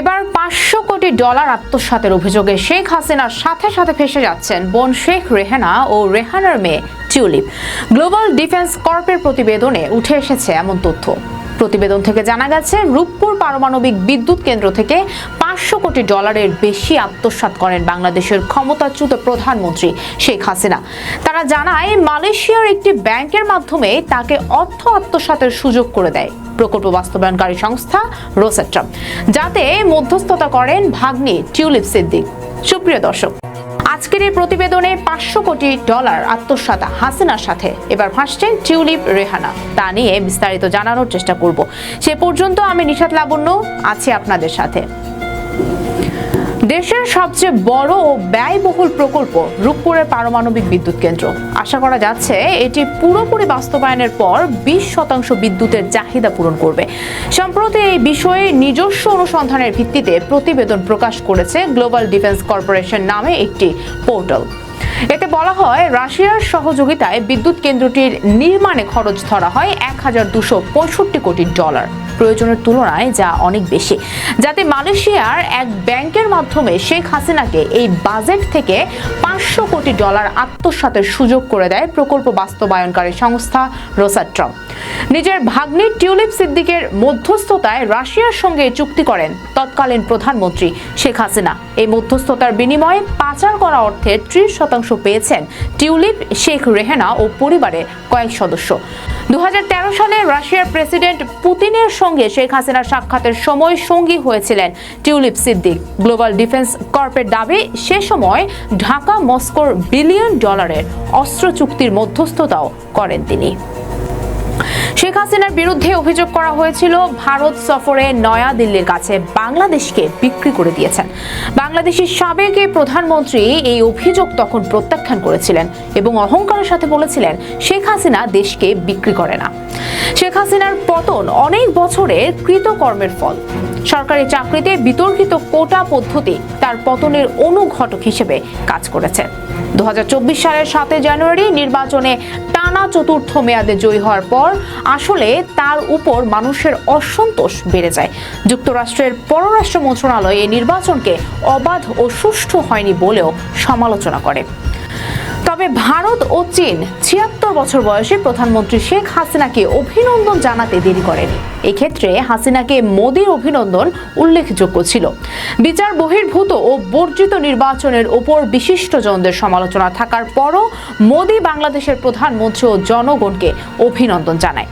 এবার পাঁচশো কোটি ডলার আত্মসাতের অভিযোগে শেখ হাসিনার সাথে সাথে ফেসে যাচ্ছেন বোন শেখ রেহানা ও রেহানার মেয়ে টিউলিপ। গ্লোবাল ডিফেন্স কর্পের প্রতিবেদনে উঠে এসেছে এমন তথ্য। প্রতিবেদন থেকে জানা গেছে, রূপপুর পারমাণবিক বিদ্যুৎ কেন্দ্র থেকে পাঁচশো কোটি ডলারের বেশি আত্মসাৎ করেন বাংলাদেশের ক্ষমতাচ্যুত প্রধানমন্ত্রী শেখ হাসিনা। তারা জানায়, মালয়েশিয়ার একটি ব্যাংকের মাধ্যমে তাকে অর্থ আত্মসাতের সুযোগ করে দেয়, প্রকল্প বাস্তবায়নকারী সংস্থা রোসেট্রাম যাতে মধ্যস্থতা করেন ভাগ্নি টিউলিপ সিদ্দিক। সুপ্রিয় দর্শক, আজকের এই প্রতিবেদনে পাঁচশো কোটি ডলার আত্মসাত হাসিনার সাথে। এবার ভাসছেন টিউলিপ রেহানা, তা নিয়ে বিস্তারিত জানানোর চেষ্টা করব। সে পর্যন্ত আমি নিশাত লাবণ্য, আছি আপনাদের সাথে। দেশের সবচেয়ে বড় ও ব্যয়বহুল প্রকল্প রূপপুরের পারমাণবিক বিদ্যুৎ কেন্দ্র। আশা করা যাচ্ছে এটি পুরোপুরি বাস্তবায়নের পর বিশ শতাংশ বিদ্যুতের চাহিদা পূরণ করবে। সম্প্রতি এই বিষয়ে নিজস্ব অনুসন্ধানের ভিত্তিতে প্রতিবেদন প্রকাশ করেছে গ্লোবাল ডিফেন্স কর্পোরেশন নামে একটি পোর্টাল। এতে বলা হয়, রাশিয়ার সহযোগিতায় বিদ্যুৎ কেন্দ্রটির নির্মাণে খরচ ধরা হয় এক হাজার দুশো পঁয়ষট্টি কোটি ডলার। প্রয়োজনের তুলনায় যা অনেক বেশি। যাতে মালয়েশিয়ার এক ব্যাংকের মাধ্যমে শেখ হাসিনাকে এই বাজেট থেকে পাঁচশো কোটি ডলার আত্মসাতের সুযোগ করে দেয় প্রকল্প বাস্তবায়নকারী সংস্থা রোসাট্রম নিজের ভাগ্নি টিউলিপ সিদ্দিকের মধ্যস্থতায় রাশিয়ার সঙ্গে চুক্তি করেন তৎকালীন প্রধানমন্ত্রী শেখ হাসিনা। এই মধ্যস্থতার বিনিময়ে পাচার করা অর্থে ত্রিশ শতাংশ পেয়েছেন টিউলিপ, শেখ রেহেনা ও পরিবারের কয়েক সদস্য। দু হাজার তেরো সালে রাশিয়ার প্রেসিডেন্ট পুতিনের সঙ্গে শেখ হাসিনার সাক্ষাতের সময় সঙ্গী হয়েছিলেন টিউলিপ সিদ্দিক। গ্লোবাল ডিফেন্স কর্পের দাবি, সে সময় ঢাকা মস্কোর বিলিয়ন ডলারের অস্ত্র চুক্তির মধ্যস্থতাও করেন তিনি। শেখ হাসিনার বিরুদ্ধে অভিযোগ করা হয়েছিল, ভারত সফরে নয়া দিল্লির কাছে বাংলাদেশকে বিক্রি করে দিয়েছেন। বাংলাদেশের সাবেক প্রধানমন্ত্রী এই অভিযোগ তখন প্রত্যাখ্যান করেছিলেন এবং অহংকারের সাথে বলেছিলেন, শেখ হাসিনা দেশকে বিক্রি করে না। শেখ হাসিনার পতন অনেক বছরের কৃতকর্মের ফল। সরকারি চাকরিতে বিতর্কিত কোটা পদ্ধতি তার পতনের অনুঘটক হিসেবে কাজ করেছে। দু সালের সাতই জানুয়ারি নির্বাচনে টানা চতুর্থ মেয়াদে জয়ী হওয়ার পর আসলে তার উপর মানুষের অসন্তোষ বেড়ে যায়। যুক্তরাষ্ট্রের পররাষ্ট্র মন্ত্রণালয় এই নির্বাচনকে অবাধ ও সুষ্ঠু হয়নি বলেও সমালোচনা করে। তবে ভারত ও চীন ছিয়াত্তর বছর বয়সে প্রধানমন্ত্রী শেখ হাসিনাকে অভিনন্দন জানাতে দেরি করেন। এক্ষেত্রে হাসিনাকে মোদীর অভিনন্দন উল্লেখযোগ্য ছিল। বিচার বহির্ভূত ও বর্জিত নির্বাচনের ওপর বিশিষ্টজনদের সমালোচনা থাকার পরও মোদী বাংলাদেশের প্রধানমন্ত্রী ও জনগণকে অভিনন্দন জানায়।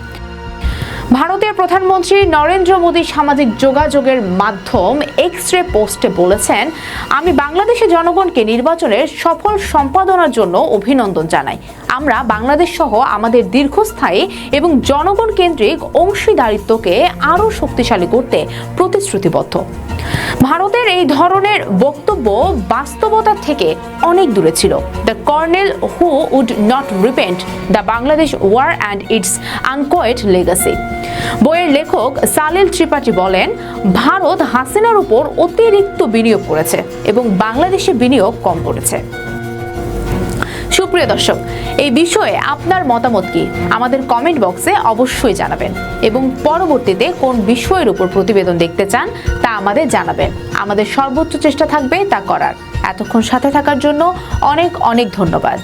ভারতের প্রধানমন্ত্রী নরেন্দ্র মোদী সামাজিক যোগাযোগের মাধ্যম এক্স রে পোস্টে বলেছেন, আমি বাংলাদেশের জনগণকে নির্বাচনের সফল সম্পাদনার জন্য অভিনন্দন জানাই। আমরা বাংলাদেশ সহ আমাদের দীর্ঘস্থায়ী এবং জনগণ কেন্দ্রিক অংশীদারিত্বকে আরও শক্তিশালী করতে প্রতিশ্রুতিবদ্ধ। ভারতের এই ধরনের বক্তব্য বাস্তবতা থেকে অনেক দূরে ছিল। The colonel who would not repent the Bangladesh war and its unquiet legacy বইয়ের লেখক সালিল ত্রিপাঠী বলেন, ভারত হাসিনার উপর অতিরিক্ত বিনিয়োগ করেছে এবং বাংলাদেশে বিনিয়োগ কম করেছে। সুপ্রিয় দর্শক, এই বিষয়ে আপনার মতামত কি? আমাদের কমেন্ট বক্সে অবশ্যই জানাবেন এবং পরবর্তীতে কোন বিষয়ের উপর প্রতিবেদন দেখতে চান তা আমাদের জানাবেন। আমাদের সর্বোচ্চ চেষ্টা থাকবে তা করার। এতক্ষণ সাথে থাকার জন্য অনেক অনেক ধন্যবাদ।